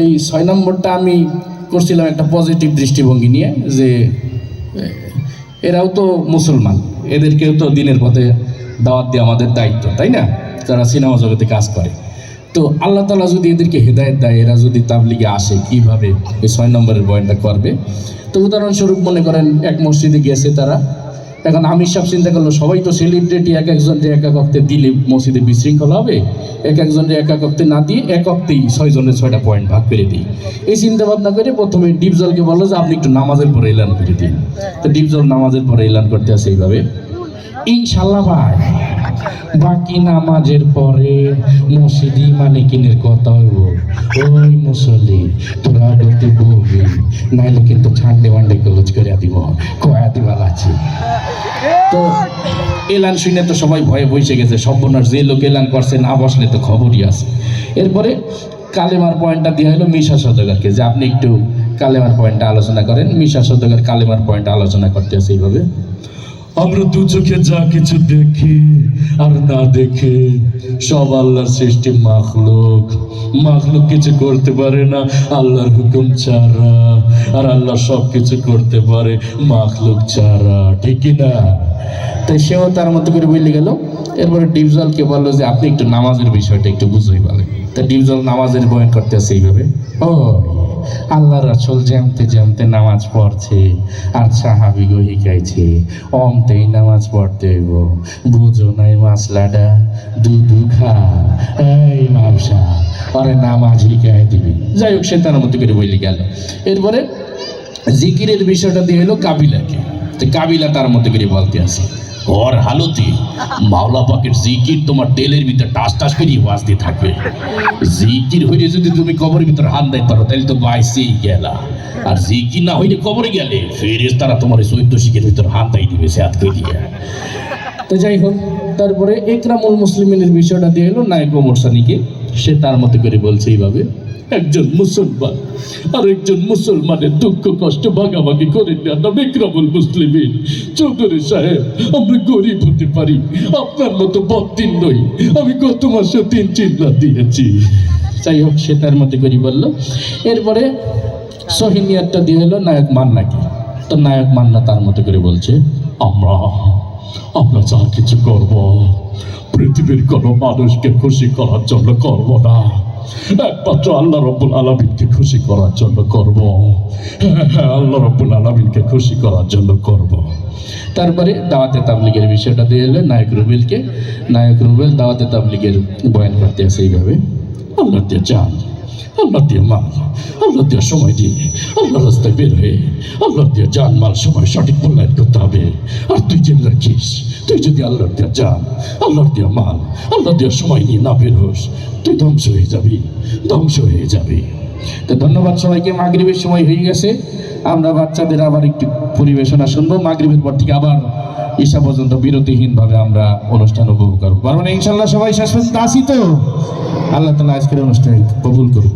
এই ছয় নম্বরটা আমি করছিলাম একটা পজিটিভ দৃষ্টিভঙ্গি নিয়ে যে এরাও তো মুসলমান। এদেরকেও তো দিনের পথে দাওয়াত দিয়ে আমাদের দায়িত্ব, তাই না? যারা সিনেমা জগতে কাজ করে। তো আল্লাহ তালা যদি এদেরকে হেদায়ত দেয়, এরা যদি তাবলিগে আসে, কীভাবে এই ছয় নম্বরের বয়ানটা করবে? তো উদাহরণস্বরূপ মনে করেন, এক মসজিদে গেছে তারা এখন আমি সব চিন্তা করল, সবাই তো সেলিব্রিটি এক একজন যে এক এক অক্তে দিলে মসজিদে বিশৃঙ্খলা হবে, এক একজন যে এক এক অক্তে না দিয়ে এক অক্তেই ছয়জনের ছয়টা পয়েন্ট ভাগ করে দিই। এই চিন্তা ভাবনা করে প্রথমে ডিপজলকে বলল যে, আপনি একটু নামাজের পরে এলান করে দিন। তো ডিপজল নামাজের পরে এলান করতে আসে এইভাবে। ইনশাল্লাহ ভাই, বাকি নামাজের পরে মসজিদি মালিকিনের কথা হইব। ওই মুসল্লি, তোরা নাইলে কিন্তু ছান্ডে মান্ডে কলজ করে দিব কয়া দিবার আছে। তো এলান শুনে তো সবাই ভয়ে বসে গেছে, সর্বনাশ। যে লোক এলান করছে, না বসলে তো খবরই আছে। এরপরে কালেমার পয়েন্টটা দেওয়া হলো মিশা সদগারকে যে আপনি একটু কালেমার পয়েন্টটা আলোচনা করেন। মিশা সদগার কালেমার পয়েন্টটা আলোচনা করতে আছে এইভাবে। আমরা দু চোখে যা কিছু দেখি আর না দেখে সব আল্লাহর সৃষ্টি মাখলুক। মাখলুক কিছু করতে পারে না আল্লাহর হুকুম ছাড়া। আর আল্লাহ সব কিছু করতে পারে মাখলুক ছাড়া ঠিক না? তো সেও তার মতো করে বলে গেল। এরপরে ডিপজলকে বলল যে আপনি একটু নামাজের বিষয়টা একটু বুঝেই বলেন। তা ডিপজল নামাজের বয়ান করতে আছে এইভাবে। ও আল্লাহ রাসুল জামতে জামতে নামাজ পড়ছে, আর সাহাবি গো শিখাইছে, অমতেই নামাজ পড়তে হইব। বুঝো নাই মাসলাটা? দুধু খা। এই মাবসা আরে নামাজ শিখাই দিবি। যাই হোক, সে তার মতো করে বলে গেল। এরপরে জিকিরের বিষয়টা দিয়ে হলো কাবিলাকে। কাবিলা তার মতো করে বলতে আছে ওর হালতে। মাওলা পাকের জিকির তোমার তেলের ভিতরে টাস টাস করে বাজতে থাকবে। জিকির হইলে যদি তুমি কবরের ভিতরে হাত দেয় পারো তাহলে তো বাইসেই গেলা। আর জিকির না হইলে কবরে গেলে ফেরেস তারা তোমার চৈদ্য শিখের ভিতরে হাত দেয় দিবে, সে হাত দিয়ে। তো যাই হোক, তারপরে একরামুল মুসলিমিনের বিষয়টা দিয়ে এলো, নায়ক সানিকে সে তার মতো করে বলছে এইভাবে একজন মুসলমান আর একজন মুসলমানের দুঃখ, কষ্ট, ভাগাভাগি করে নেওয়ার নাম মুসলিমিন, চৌধুরী সাহেব, আমরা গরিব হতে পারি। আপনার মতো বদিন নই। আমি গত মাসে তিন চিল্লা দিয়েছি। যাই হোক, সে তার মতো করে বলল। এরপরে সহিনিয়ারটা দিয়ে হলো, নায়ক মান্নাকে তো নায়ক মান্না তার মতো করে বলছে, আমরা আমরা যা কিছু করব, পৃথিবীর কোনো মানুষকে খুশি করার জন্য করব না। একমাত্র আল্লাহ রব্বুল আলমিনকে খুশি করার জন্য করব। আল্লাহ রব্বুল আলমিনকে খুশি করার জন্য করব। তারপরে দাওয়াতে তাবলিগের বিষয়টা দিয়ে এলেন নায়ক রুবেলকে, নায়ক রুবেল দাওয়াতে তাবলিগের বয়ান করতে আসে এইভাবে। আল্লাহ চান? আল্লাহ দিয়ে মাল আল্লাহ দিয়ে সময় দিয়ে, আল্লাহ রাস্তায় বের হয়ে, আল্লাহ দিয়ে জান মাল সময় সঠিক মূল্যায়ন করতে হবে। আর তুই জেনে রাখিস, তুই যদি আল্লাহর দিয়ে জান, আল্লাহর দিয়ে মাল, আল্লাহ দিয়ে সময় নিয়ে না বের হোস, তুই ধ্বংস হয়ে যাবি, ধ্বংস হয়ে যাবি। তো ধন্যবাদ সবাইকে, মাগরিবের সময় হয়ে গেছে। আমরা বাচ্চাদের আবার একটু পরিবেশনা শুনব। মাগরিবের পর থেকে আবার ঈশা পর্যন্ত বিরতিহীনভাবে আমরা অনুষ্ঠান উপভোগ করব। পারবেন ইনশাল্লাহ সবাই শেষ পর্যন্ত আসি তো? আল্লাহ তালা আজকের অনুষ্ঠানে কবুল করুক।